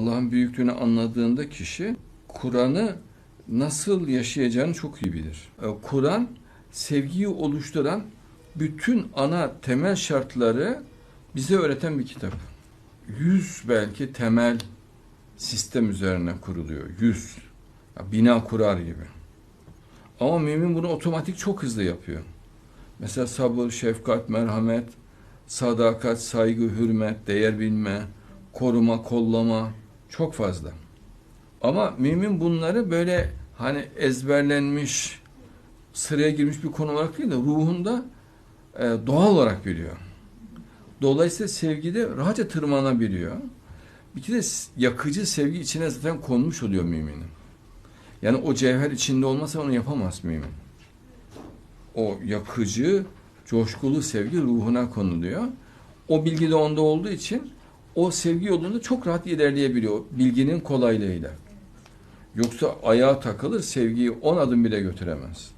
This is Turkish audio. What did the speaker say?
Allah'ın büyüklüğünü anladığında kişi Kur'an'ı nasıl yaşayacağını çok iyi bilir. E, Kur'an sevgiyi oluşturan bütün ana temel şartları bize öğreten bir kitap. Yüz belki temel sistem üzerine kuruluyor. Yüz. Bina kurar gibi. Ama mümin bunu otomatik çok hızlı yapıyor. Mesela sabır, şefkat, merhamet, sadakat, saygı, hürmet, değer bilme, koruma, kollama çok fazla. Ama mümin bunları böyle hani ezberlenmiş, sıraya girmiş bir konu olarak değil de ruhunda e, doğal olarak biliyor. Dolayısıyla sevgide rahatça tırmanabiliyor. Bir kere yakıcı sevgi içine zaten konmuş oluyor müminin. Yani o cevher içinde olmasa onu yapamaz mümin. O yakıcı, coşkulu sevgi ruhuna konuluyor. O bilgi de onda olduğu için o sevgi yolunda çok rahat ilerleyebiliyor. Bilginin kolaylığıyla. Yoksa ayağa takılır sevgiyi on adım bile götüremez.